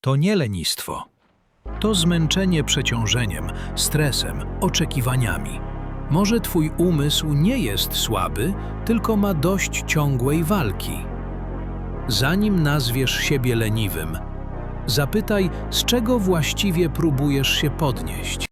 To nie lenistwo. To zmęczenie przeciążeniem, stresem, oczekiwaniami. Może twój umysł nie jest słaby, tylko ma dość ciągłej walki. Zanim nazwiesz siebie leniwym, zapytaj, z czego właściwie próbujesz się podnieść.